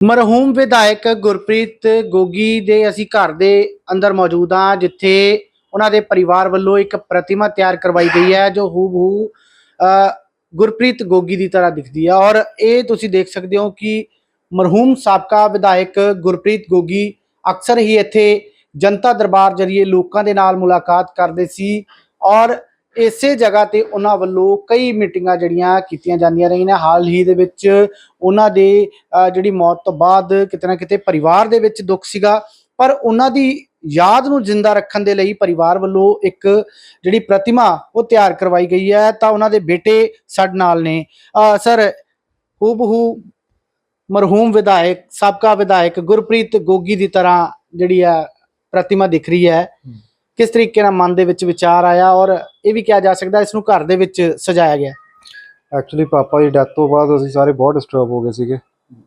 ਮਰਹੂਮ ਵਿਧਾਇਕ ਗੁਰਪ੍ਰੀਤ ਗੋਗੀ ਦੇ ਅਸੀਂ ਘਰ ਦੇ ਅੰਦਰ ਮੌਜੂਦ ਹਾਂ ਜਿੱਥੇ ਉਹਨਾਂ ਦੇ ਪਰਿਵਾਰ ਵੱਲੋਂ ਇੱਕ ਪ੍ਰਤਿਮਾ ਤਿਆਰ ਕਰਵਾਈ ਗਈ ਹੈ ਜੋ ਹੂਬਹੂ ਅ, ਗੁਰਪ੍ਰੀਤ ਗੋਗੀ ਦੀ ਤਰ੍ਹਾਂ ਦਿਖਦੀ ਹੈ। ਔਰ ਇਹ ਤੁਸੀਂ ਦੇਖ ਸਕਦੇ ਹੋ ਕਿ ਮਰਹੂਮ ਸਾਬਕਾ ਵਿਧਾਇਕ ਗੁਰਪ੍ਰੀਤ ਗੋਗੀ ਅਕਸਰ ਹੀ ਇੱਥੇ ਜਨਤਾ ਦਰਬਾਰ ਜਰੀਏ ਲੋਕਾਂ ਦੇ ਨਾਲ ਮੁਲਾਕਾਤ ਕਰਦੇ ਸੀ। ਔਰ ਇਸੇ ਜਗ੍ਹਾ ਤੇ ਉਹਨਾਂ ਵੱਲੋਂ ਕਈ ਮੀਟਿੰਗਾਂ ਜਿਹੜੀਆਂ ਕੀਤੀਆਂ ਜਾਂਦੀਆਂ ਰਹੀਆਂ ਨੇ। ਹਾਲ ਹੀ ਦੇ ਵਿੱਚ ਉਹਨਾਂ ਦੇ ਜਿਹੜੀ ਮੌਤ ਤੋਂ ਬਾਅਦ ਕਿਤੇ ਨਾ ਕਿਤੇ ਪਰਿਵਾਰ ਦੇ ਵਿੱਚ ਦੁੱਖ ਸੀਗਾ। ਪਰ ਉਹਨਾਂ ਦੀ ਯਾਦ ਨੂੰ ਜ਼ਿੰਦਾ ਰੱਖਣ ਦੇ ਲਈ ਪਰਿਵਾਰ ਵੱਲੋਂ ਇੱਕ ਜਿਹੜੀ ਪ੍ਰਤਿਮਾ ਉਹ ਤਿਆਰ ਕਰਵਾਈ ਗਈ ਹੈ। ਤਾਂ ਉਹਨਾਂ ਦੇ ਬੇਟੇ ਸਾਡੇ ਨਾਲ ਨੇ। ਅ, ਸਰ ਹੂਬਹੂ ਮਰਹੂਮ ਵਿਧਾਇਕ ਸਾਬਕਾ ਵਿਧਾਇਕ ਗੁਰਪ੍ਰੀਤ ਗੋਗੀ ਦੀ ਤਰ੍ਹਾਂ ਜਿਹੜੀ ਆ ਪ੍ਰਤਿਮਾ ਦਿਖ ਰਹੀ ਹੈ। ਕਿਸ ਤਰੀਕੇ ਨਾਲ ਮਨ ਦੇ ਵਿੱਚ ਵਿਚਾਰ ਆਇਆ ਔਰ ਇਹ ਵੀ ਕਿਹਾ ਜਾ ਸਕਦਾ ਇਸ ਨੂੰ ਘਰ ਦੇ ਵਿੱਚ ਸਜਾਇਆ ਗਿਆ? ਐਕਚੁਅਲੀ ਪਾਪਾ ਦੀ ਡੈਥ ਤੋਂ ਬਾਅਦ ਅਸੀਂ ਸਾਰੇ ਬਹੁਤ ਡਿਸਟਰਬ ਹੋ ਗਏ ਸੀਗੇ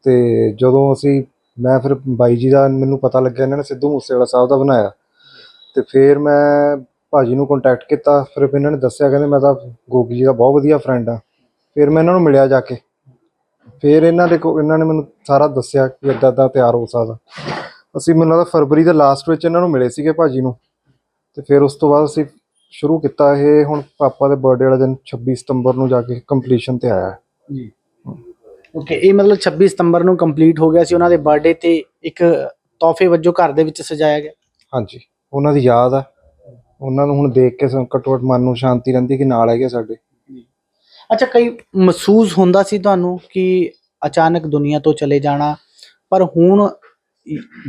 ਤੇ ਜਦੋਂ ਅਸੀਂ, ਮੈਂ ਫਿਰ ਬਾਈ ਜੀ ਦਾ ਮੈਨੂੰ ਪਤਾ ਲੱਗਿਆ, ਇਹਨਾਂ ਨੇ ਸਿੱਧੂ ਮੂਸੇਵਾਲਾ ਸਾਹਿਬ ਦਾ ਬਣਾਇਆ। ਤੇ ਫਿਰ ਮੈਂ ਭਾਜੀ ਨੂੰ ਕੰਟੈਕਟ ਕੀਤਾ, ਫਿਰ ਇਹਨਾਂ ਨੇ ਦੱਸਿਆ, ਕਹਿੰਦੇ ਮੈਂ ਤਾਂ ਗੋਗੀ ਜੀ ਦਾ ਬਹੁਤ ਵਧੀਆ ਫਰੈਂਡ ਆ ਫਿਰ ਮੈਂ ਇਹਨਾਂ ਨੂੰ ਮਿਲਿਆ ਜਾ ਕੇ। ਫਿਰ ਇਹਨਾਂ ਦੇ ਕੋ, ਇਹਨਾਂ ਨੇ ਮੈਨੂੰ ਸਾਰਾ ਦੱਸਿਆ ਕਿ ਇਦਾਂ ਦਾ ਤਿਆਰ ਹੋ ਸਕਦਾ। ਅਸੀਂ ਮੈਨੂੰ ਲੱਗਦਾ ਫਰਵਰੀ ਦੇ ਲਾਸਟ ਵਿੱਚ ਇਹਨਾਂ ਨੂੰ ਮਿਲੇ ਸੀਗੇ ਭਾਜੀ ਨੂੰ। ਤੇ ਫਿਰ ਉਸ ਤੋਂ ਬਾਅਦ ਅਸੀਂ ਸ਼ੁਰੂ ਕੀਤਾ ਇਹ ਹੁਣ ਪਾਪਾ ਦੇ ਬਰਥਡੇ ਵਾਲੇ ਦਿਨ 26 ਸਤੰਬਰ ਨੂੰ ਜਾ ਕੇ ਕੰਪਲੀਸ਼ਨ ਤੇ ਆਇਆ। ਜੀ। ਓਕੇ ਇਹ ਮਤਲਬ 26 ਸਤੰਬਰ ਨੂੰ ਕੰਪਲੀਟ ਹੋ ਗਿਆ ਸੀ ਉਹਨਾਂ ਦੇ ਬਰਥਡੇ ਤੇ ਇੱਕ ਤੋਹਫੇ ਵਜੋਂ ਘਰ ਦੇ ਵਿੱਚ ਸਜਾਇਆ ਗਿਆ। ਹਾਂਜੀ ਉਹਨਾਂ ਦੀ ਯਾਦ ਆ। ਉਹਨਾਂ ਨੂੰ ਹੁਣ ਦੇਖ ਕੇ ਵਟ ਮਨ ਨੂੰ ਸ਼ਾਂਤੀ ਰਹਿੰਦੀ ਕਿ ਨਾਲ ਹੈਗੇ ਸਾਡੇ। ਅੱਛਾ ਕਈ ਮਹਿਸੂਸ ਹੁੰਦਾ ਸੀ ਤੁਹਾਨੂੰ ਕਿ ਅਚਾਨਕ ਦੁਨੀਆ ਤੋਂ ਚਲੇ ਜਾਣਾ ਪਰ ਹੁਣ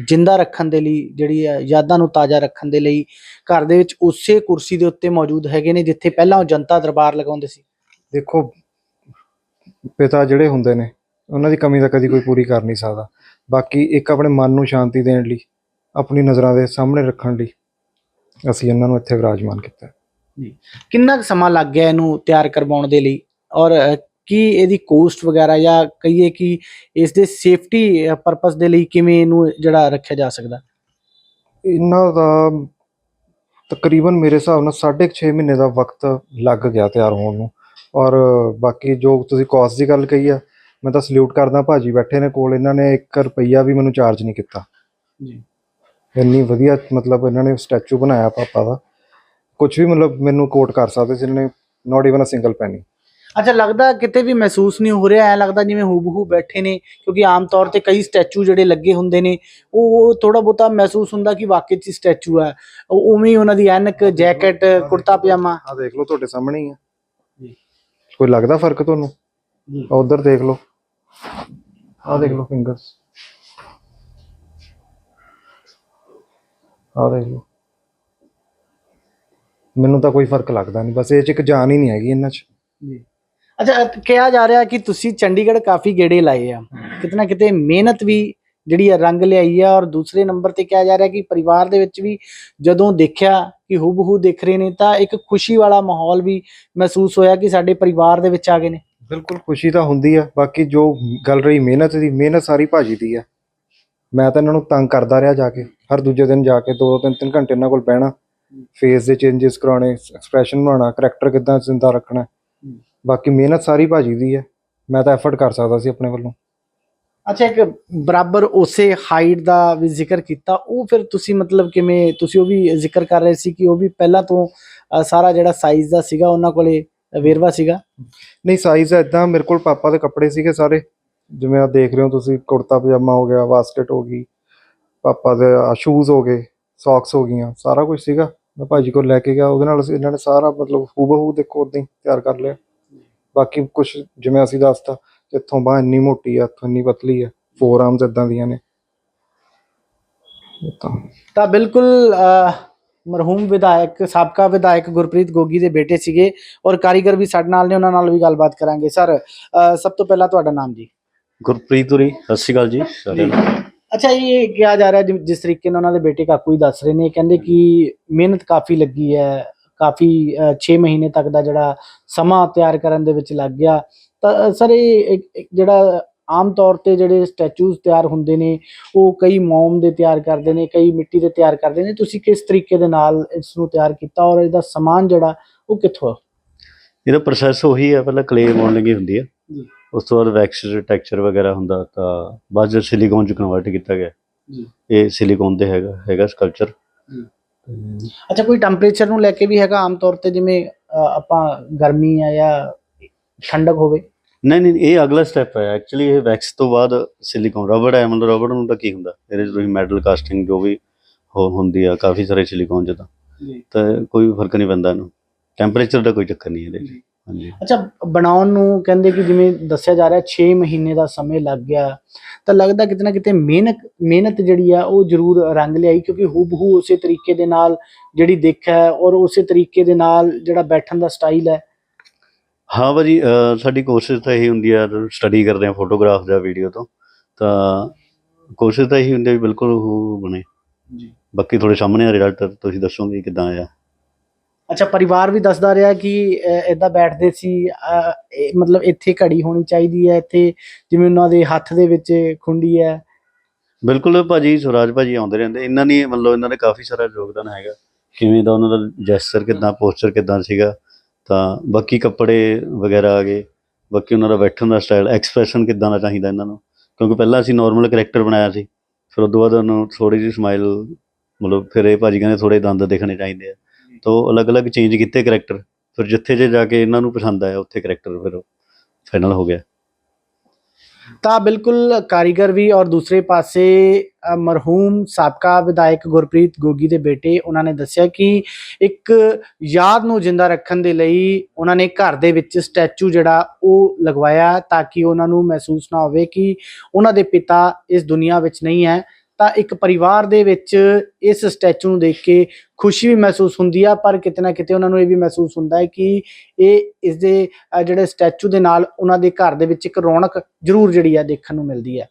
ਜਿੰਦਾ ਰੱਖਣ ਦੇ ਲਈ ਜਿਹੜੀ ਹੈ ਯਾਦਾਂ ਨੂੰ ਤਾਜ਼ਾ ਰੱਖਣ ਦੇ ਲਈ ਘਰ ਦੇ ਵਿੱਚ ਉਸੇ ਕੁਰਸੀ ਦੇ ਉੱਤੇ ਮੌਜੂਦ ਹੈਗੇ ਨੇ ਜਿੱਥੇ ਪਹਿਲਾਂ ਉਹ ਜਨਤਾ ਦਰਬਾਰ ਲਗਾਉਂਦੇ ਸੀ। ਦੇਖੋ ਪਿਤਾ ਜਿਹੜੇ ਹੁੰਦੇ ਨੇ ਉਹਨਾਂ ਦੀ ਕਮੀ ਤਾਂ ਕਦੀ ਕੋਈ ਪੂਰੀ ਕਰ ਨਹੀਂ ਸਕਦਾ। ਬਾਕੀ ਇੱਕ ਆਪਣੇ ਮਨ ਨੂੰ ਸ਼ਾਂਤੀ ਦੇਣ ਲਈ ਆਪਣੀ ਨਜ਼ਰਾਂ ਦੇ ਸਾਹਮਣੇ ਰੱਖਣ ਲਈ ਅਸੀਂ ਇਹਨਾਂ ਨੂੰ ਇੱਥੇ ਵਿਰਾਜਮਾਨ ਕੀਤਾ। ਕਿੰਨਾ ਕੁ ਸਮਾਂ ਲੱਗ ਗਿਆ ਇਹਨੂੰ ਤਿਆਰ ਕਰਵਾਉਣ ਦੇ ਲਈ? ਔਰ ਕੀ ਇਹਦੀ ਕੋਸਟ ਵਗੈਰਾ ਜਾਂ ਕਹੀਏ ਕਿ ਇਸ ਦੇ ਸੇਫਟੀ ਪਰਪਸ ਦੇ ਲਈ ਕਿਵੇਂ ਇਹਨੂੰ ਜਿਹੜਾ ਰੱਖਿਆ ਜਾ ਸਕਦਾ? ਇਹਨਾਂ ਦਾ ਤਕਰੀਬਨ ਮੇਰੇ ਹਿਸਾਬ ਨਾਲ 6.5 ਮਹੀਨੇ ਦਾ ਵਕਤ ਲੱਗ ਗਿਆ ਤਿਆਰ ਹੋਣ ਨੂੰ। ਔਰ ਬਾਕੀ ਜੋ ਤੁਸੀਂ ਕਾਸਟ ਦੀ ਗੱਲ ਕਹੀ ਆ ਮੈਂ ਤਾਂ ਸਲੂਟ ਕਰਦਾ ਭਾਜੀ ਬੈਠੇ ਨੇ ਕੋਲ ਇਹਨਾਂ ਨੇ 1 ਰੁਪਈਆ ਵੀ ਮੈਨੂੰ ਚਾਰਜ ਨਹੀਂ ਕੀਤਾ। ਜੀ। ਇੰਨੀ ਵਧੀਆ ਮਤਲਬ ਇਹਨਾਂ ਨੇ ਸਟੈਚੂ ਬਣਾਇਆ ਪਾਪਾ ਦਾ। ਕੁਝ ਵੀ ਮਤਲਬ ਮੈਨੂੰ ਕੋਟ ਕਰ ਸਕਦੇ ਸੀ ਇਹਨਾਂ ਨੇ not even a single penny ਅੱਛਾ ਲੱਗਦਾ ਕਿਤੇ ਵੀ ਮਹਿਸੂਸ ਨਹੀਂ ਹੋ ਰਿਹਾ ਐ ਲੱਗਦਾ ਜਿਵੇਂ ਹੂਬਹੂ ਬੈਠੇ ਨੇ ਕਿਉਂਕਿ ਆਮ ਤੌਰ ਤੇ ਕਈ ਸਟੈਚੂ ਜਿਹੜੇ ਲੱਗੇ ਹੁੰਦੇ ਨੇ ਉਹ ਥੋੜਾ ਬਹੁਤਾ ਮਹਿਸੂਸ ਹੁੰਦਾ ਕਿ ਵਾਕਈ ਚ ਸਟੈਚੂ ਉਹ ਉਵੇਂ ਹੀ ਉਹਨਾਂ ਦੀ ਐਨਕ ਜੈਕਟ ਕੁੜਤਾ ਪਜਾਮਾ। ਆ ਦੇਖ ਲਓ ਤੁਹਾਡੇ ਸਾਹਮਣੇ ਹੀ ਆ। ਜੀ। ਕੋਈ ਲੱਗਦਾ ਫ਼ਰਕ ਤੁਹਾਨੂੰ? ਜੀ। ਆ ਉਧਰ ਦੇਖ ਲਓ। ਆ ਦੇਖ ਲਓ ਫਿੰਗਰਸ ਆ ਦੇਖ ਲਓ। ਮੈਨੂੰ ਤਾਂ ਕੋਈ ਫ਼ਰਕ ਲੱਗਦਾ ਨਹੀਂ ਬਸ ਇਹ ਚ ਇੱਕ ਜਾਨ ਹੀ ਨਹੀਂ ਹੈਗੀ ਇਹਨਾਂ ਚ। ਜੀ। ਅੱਛਾ ਕਿਹਾ ਜਾ ਰਿਹਾ ਕਿ ਤੁਸੀਂ ਚੰਡੀਗੜ੍ਹ ਕਾਫੀ ਗੇੜੇ ਲਾਏ ਆ। ਕਿਤੇ ਕਿਤੇ ਮਿਹਨਤ ਵੀ ਜਿਹੜੀ ਆ ਰੰਗ ਲਿਆਈ ਆ ਔਰ ਦੂਸਰੇ ਨੰਬਰ ਤੇ ਕਿਹਾ ਜਾ ਰਿਹਾ ਕਿ ਪਰਿਵਾਰ ਦੇ ਵਿੱਚ ਵੀ ਜਦੋਂ ਦੇਖਿਆ ਕਿ ਹੂਬਹੂ ਦਿਖ ਰਹੇ ਨੇ ਤਾਂ ਇੱਕ ਖੁਸ਼ੀ ਵਾਲਾ ਮਾਹੌਲ ਵੀ ਮਹਿਸੂਸ ਹੋਇਆ ਕਿ ਸਾਡੇ ਪਰਿਵਾਰ ਦੇ ਵਿੱਚ ਆ ਗਏ ਨੇ। ਬਿਲਕੁਲ ਖੁਸ਼ੀ ਤਾਂ ਹੁੰਦੀ ਆ, ਬਾਕੀ ਜੋ ਗੱਲ ਰਹੀ ਮਿਹਨਤ ਦੀ, ਮਿਹਨਤ ਸਾਰੀ ਭਾਜੀ ਦੀ ਆ। ਮੈਂ ਤਾਂ ਇਹਨਾਂ ਨੂੰ ਤੰਗ ਕਰਦਾ ਰਿਹਾ ਜਾ ਕੇ, ਹਰ ਦੂਜੇ ਦਿਨ ਜਾ ਕੇ ਦੋ ਤਿੰਨ ਤਿੰਨ ਘੰਟੇ ਇਹਨਾਂ ਕੋਲ ਬਹਿਣਾ, ਫੇਸ ਦੇ ਚੇਂਜਸ ਕਰਾਉਣੇ ਐਕਸਪ੍ਰੈਸ਼ਨ ਬਣਾਉਣਾ ਕਰੈਕਟਰ ਕਿਦਾਂ ਜ਼ਿੰਦਾ ਰੱਖਣਾ। ਬਾਕੀ ਮਿਹਨਤ ਸਾਰੀ ਭਾਜੀ ਦੀ ਆ ਮੈਂ ਤਾਂ ਐਫਰਟ ਕਰ ਸਕਦਾ ਸੀ ਆਪਣੇ ਵੱਲੋਂ। ਅੱਛਾ ਇੱਕ ਬਰਾਬਰ ਉਸੇ ਹਾਈਟ ਦਾ ਵੀ ਜ਼ਿਕਰ ਕੀਤਾ। ਉਹ ਫਿਰ ਤੁਸੀਂ ਮਤਲਬ ਕਿਵੇਂ ਤੁਸੀਂ ਉਹ ਵੀ ਜ਼ਿਕਰ ਕਰ ਰਹੇ ਸੀ ਕਿ ਉਹ ਵੀ ਪਹਿਲਾਂ ਤੋਂ ਸਾਰਾ ਜਿਹੜਾ ਸਾਈਜ਼ ਦਾ ਸੀਗਾ ਉਹਨਾਂ ਕੋਲੇ ਵੇਰਵਾ ਸੀਗਾ? ਨਹੀਂ ਸਾਈਜ਼ ਇਦਾਂ ਮੇਰੇ ਕੋਲ ਪਾਪਾ ਦੇ ਕੱਪੜੇ ਸੀਗੇ ਸਾਰੇ। ਜਿਵੇਂ ਆ ਦੇਖ ਰਹੇ ਹੋ ਤੁਸੀਂ ਕੁੜਤਾ ਪਜਾਮਾ ਹੋ ਗਿਆ ਬਾਸਕਟ ਹੋ ਗਈ ਪਾਪਾ ਦੇ ਸ਼ੂਜ਼ ਹੋ ਗਏ ਸੌਕਸ ਹੋ ਗਈਆਂ ਸਾਰਾ ਕੁਝ ਸੀਗਾ। ਮੈਂ ਭਾਜੀ ਕੋਲ ਲੈ ਕੇ ਗਿਆ ਉਹਦੇ ਨਾਲ ਅਸੀਂ ਇਹਨਾਂ ਨੇ ਸਾਰਾ ਮਤਲਬ ਹੂਬਹੂ ਦੇਖੋ ਉਦਾਂ ਹੀ ਤਿਆਰ ਕਰ ਲਿਆ। ਬਾਕੀ ਕੁਝ ਜਿਵੇਂ ਅਸੀਂ ਦੱਸਤਾ ਇੱਥੋਂ ਬਾਹ ਇੰਨੀ ਮੋਟੀ ਆ ਇੱਥੋਂ ਇੰਨੀ ਪਤਲੀ ਆ ਫੋਰ ਆਰਮਸ ਇਦਾਂ ਦੀਆਂ ਨੇ। ਤਾਂ। ਬਿਲਕੁਲ ਮਰਹੂਮ ਵਿਧਾਇਕ ਸਾਬਕਾ ਵਿਧਾਇਕ ਗੁਰਪ੍ਰੀਤ ਗੋਗੀ ਦੇ ਬੇਟੇ ਸੀਗੇ ਔਰ ਕਾਰੀਗਰ ਵੀ ਸਾਡੇ ਨਾਲ ਨੇ ਉਹਨਾਂ ਨਾਲ ਵੀ ਗੱਲਬਾਤ ਕਰਾਂਗੇ। ਸਰ ਸਭ ਤੋਂ ਪਹਿਲਾਂ ਤੁਹਾਡਾ ਨਾਮ ਜੀ? ਗੁਰਪ੍ਰੀਤ ਹੁਰੀ ਸਤਿ ਸ਼੍ਰੀ ਅਕਾਲ ਜੀ ਸਾਰਿਆਂ ਨੂੰ। ਅੱਛਾ ਇਹ ਕਿਹਾ ਜਾ ਰਿਹਾ ਜਿਸ ਤਰੀਕੇ ਨਾਲ ਉਹਨਾਂ ਦੇ ਬੇਟੇ ਕਾਕੂ ਹੀ ਦੱਸ ਰਹੇ ਨੇ ਕਹਿੰਦੇ ਕਿ ਮਿਹਨਤ ਕਾਫੀ ਲੱਗੀ ਹੈ ਕਾਫੀ 6 ਮਹੀਨੇ ਤੱਕ ਦਾ ਜਿਹੜਾ ਸਮਾਂ ਤਿਆਰ ਕਰਨ ਦੇ ਵਿੱਚ ਲੱਗ ਗਿਆ ਤਾਂ ਸਰ ਇਹ ਜਿਹੜਾ ਆਮ ਤੌਰ ਤੇ ਜਿਹੜੇ ਸਟੈਚੂਜ਼ ਤਿਆਰ ਹੁੰਦੇ ਨੇ ਉਹ ਕਈ ਮੋਮ ਦੇ ਤਿਆਰ ਕਰਦੇ ਨੇ ਕਈ ਮਿੱਟੀ ਦੇ ਤਿਆਰ ਕਰਦੇ ਨੇ ਤੁਸੀਂ ਕਿਸ ਤਰੀਕੇ ਦੇ ਨਾਲ ਇਸ ਨੂੰ ਤਿਆਰ ਕੀਤਾ ਔਰ ਇਹਦਾ ਸਮਾਨ ਜਿਹੜਾ ਉਹ ਕਿੱਥੋਂ ਆ? ਇਹਦਾ ਪ੍ਰੋਸੈਸ ਉਹੀ ਹੈ ਪਹਿਲਾਂ ਕਲੇ ਮਾਡਲਿੰਗ ਹੁੰਦੀ ਹੈ ਜੀ। ਉਸ ਤੋਂ ਬਾਅਦ ਵੈਕਸ ਟੈਕਸਚਰ ਵਗੈਰਾ ਹੁੰਦਾ ਤਾਂ ਬਾਅਦ ਚ ਸਿਲੀਕੋਨ ਚ ਕਨਵਰਟ ਕੀਤਾ ਗਿਆ ਜੀ। ਇਹ ਸਿਲੀਕੋਨ ਦੇ ਹੈਗਾ ਹੈਗਾ ਸਕਲਪਚਰ ਜੀ। ਅੱਛਾ ਕੋਈ ਟੈਂਪਰੇਚਰ ਨੂੰ ਲੈ ਕੇ ਵੀ ਹੈਗਾ ਆਮ ਤੌਰ ਤੇ ਜਿਵੇਂ ਆਪਾਂ ਗਰਮੀ ਆ ਜਾਂ ਠੰਡਕ ਹੋਵੇ? ਨਹੀਂ ਨਹੀਂ ਇਹ ਅਗਲਾ ਸਟੈਪ ਹੈ। ਐਕਚੁਅਲੀ ਇਹ ਵੈਕਸ ਤੋਂ ਬਾਅਦ ਸਿਲੀਕੋਨ ਰਬੜ ਹੈ। ਮਤਲਬ ਰਬੜ ਨੂੰ ਤਾਂ ਕੀ ਹੁੰਦਾ? ਇਹਦੇ ਤੁਸੀਂ ਮੈਟਲ ਕਾਸਟਿੰਗ ਜੋ ਵੀ ਹੋ ਹੁੰਦੀ ਆ ਕਾਫੀ ਸਾਰੇ ਸਿਲੀਕੋਨ 'ਚ ਤਾਂ ਕੋਈ ਫ਼ਰਕ ਨਹੀਂ ਪੈਂਦਾ ਇਹਨੂੰ। ਟੈਂਪਰੇਚਰ ਦਾ ਕੋਈ ਚੱਕਰ ਨਹੀਂ ਇਹਦੇ 'ਚ। ਹਾਂਜੀ। ਅੱਛਾ ਬਣਾਉਣ ਨੂੰ ਕਹਿੰਦੇ ਕਿ ਜਿਵੇਂ ਦੱਸਿਆ ਜਾ ਰਿਹਾ 6 ਮਹੀਨੇ ਦਾ ਸਮੇਂ ਲੱਗ ਗਿਆ। ਤਾਂ ਲੱਗਦਾ ਕਿਤੇ ਨਾ ਕਿਤੇ ਮਿਹਨਤ ਮਿਹਨਤ ਜਿਹੜੀ ਆ ਉਹ ਜ਼ਰੂਰ ਰੰਗ ਲਿਆਈ ਕਿਉਂਕਿ ਹੂਬਹੂ ਉਸੇ ਤਰੀਕੇ ਦੇ ਨਾਲ ਜਿਹੜੀ ਦਿੱਖ ਹੈ ਔਰ ਉਸੇ ਤਰੀਕੇ ਦੇ ਨਾਲ ਜਿਹੜਾ ਬੈਠਣ ਦਾ ਸਟਾਈਲ ਹੈ। ਹਾਂ ਭਾਜੀ ਸਾਡੀ ਕੋਸ਼ਿਸ਼ ਤਾਂ ਇਹੀ ਹੁੰਦੀ ਆ ਸਟੱਡੀ ਕਰਦੇ ਆ ਫੋਟੋਗ੍ਰਾਫ ਜਾਂ ਵੀਡੀਓ ਤੋਂ। ਤਾਂ ਕੋਸ਼ਿਸ਼ ਤਾਂ ਇਹੀ ਹੁੰਦੀ ਆ ਵੀ ਬਿਲਕੁਲ ਉਹ ਬਣੇ। ਜੀ। ਬਾਕੀ ਤੁਹਾਡੇ ਸਾਹਮਣੇ ਆ ਰਿਜ਼ਲਟ ਤੁਸੀਂ ਦੱਸੋਗੇ ਕਿਦਾਂ ਆਇਆ। ਅੱਛਾ, ਪਰਿਵਾਰ ਵੀ ਦੱਸਦਾ ਰਿਹਾ ਕਿ ਇਦਾਂ ਬੈਠਦੇ ਸੀ ਮਤਲਬ ਇੱਥੇ ਘੜੀ ਹੋਣੀ ਚਾਹੀਦੀ ਹੈ, ਇੱਥੇ ਜਿਵੇਂ ਉਹਨਾਂ ਦੇ ਹੱਥ ਦੇ ਵਿੱਚ ਖੁੰਡੀ ਹੈ। ਬਿਲਕੁਲ ਭਾਜੀ ਸੁਰਾਜ ਭਾਜੀ ਆਉਂਦੇ ਰਹਿੰਦੇ। ਇਹਨਾਂ ਨੇ ਮਤਲਬ ਇਹਨਾਂ ਨੇ ਕਾਫੀ ਸਾਰਾ ਯੋਗਦਾਨ ਹੈਗਾ। ਕਿਵੇਂ ਦਾ ਉਹਨਾਂ ਦਾ ਜੈਸਚਰ ਕਿਦਾਂ ਪੋਸਚਰ ਕਿਦਾਂ ਸੀਗਾ, ਤਾਂ ਬਾਕੀ ਕੱਪੜੇ ਵਗੈਰਾ ਆ ਗਏ। ਬਾਕੀ ਉਹਨਾਂ ਦਾ ਬੈਠਣ ਦਾ ਸਟਾਈਲ ਐਕਸਪ੍ਰੈਸ਼ਨ ਕਿਦਾਂ ਦਾ ਚਾਹੀਦਾ ਇਹਨਾਂ ਨੂੰ? ਕਿਉਂਕਿ ਪਹਿਲਾਂ ਅਸੀਂ ਨਾਰਮਲ ਕੈਰੈਕਟਰ ਬਣਾਇਆ ਸੀ। ਫਿਰ ਉਸ ਤੋਂ ਬਾਅਦ ਉਹਨੂੰ ਥੋੜੀ ਜਿਹੀ ਸਮਾਈਲ ਮਤਲਬ ਫਿਰ ਇਹ ਭਾਜੀ ਕਹਿੰਦੇ ਥੋੜੇ ਦੰਦ ਦੇਖਣੇ ਚਾਹੀਦੇ ਆ। ਤਾਂ ਉਹ ਅਲੱਗ-ਅਲੱਗ ਚੇਂਜ ਕੀਤੇ ਕਰੈਕਟਰ ਫਿਰ ਜਿੱਥੇ ਜੇ ਜਾ ਕੇ ਇਹਨਾਂ ਨੂੰ ਪਸੰਦ ਆਇਆ, ਉੱਥੇ ਕਰੈਕਟਰ ਫਿਰ ਫਾਈਨਲ ਹੋ ਗਿਆ। ਤਾਂ ਬਿਲਕੁਲ ਕਾਰੀਗਰ ਵੀ ਔਰ ਦੂਸਰੇ ਪਾਸੇ ਮਰਹੂਮ ਸਾਬਕਾ ਵਿਧਾਇਕ ਗੁਰਪ੍ਰੀਤ ਗੋਗੀ ਦੇ ਬੇਟੇ, ਉਹਨਾਂ ਨੇ ਦੱਸਿਆ ਕਿ ਇੱਕ ਯਾਦ ਨੂੰ ਜਿੰਦਾ ਰੱਖਣ ਦੇ ਲਈ ਉਹਨਾਂ ਨੇ ਘਰ ਦੇ ਵਿੱਚ ਸਟੈਚੂ ਜਿਹੜਾ ਉਹ ਲਗਵਾਇਆ ਤਾਂ ਕਿ ਉਹਨਾਂ ਨੂੰ ਮਹਿਸੂਸ ਨਾ ਹੋਵੇ ਕਿ ਉਹਨਾਂ ਦੇ ਪਿਤਾ ਇਸ ਦੁਨੀਆ ਵਿੱਚ ਨਹੀਂ ਹੈ। ਤਾਂ ਇੱਕ ਪਰਿਵਾਰ ਦੇ ਵਿੱਚ ਇਸ ਸਟੈਚੂ ਨੂੰ ਦੇਖ ਕੇ ਖੁਸ਼ੀ ਵੀ ਮਹਿਸੂਸ ਹੁੰਦੀ ਆ, ਪਰ ਕਿਤੇ ਨਾ ਕਿਤੇ ਉਹਨਾਂ ਨੂੰ ਇਹ ਵੀ ਮਹਿਸੂਸ ਹੁੰਦਾ ਹੈ ਕਿ ਇਹ ਇਸ ਦੇ ਜਿਹੜੇ ਸਟੈਚੂ ਦੇ ਨਾਲ ਉਹਨਾਂ ਦੇ ਘਰ ਦੇ ਵਿੱਚ ਇੱਕ ਰੌਣਕ ਜ਼ਰੂਰ ਜਿਹੜੀ ਆ ਦੇਖਣ ਨੂੰ ਮਿਲਦੀ ਹੈ।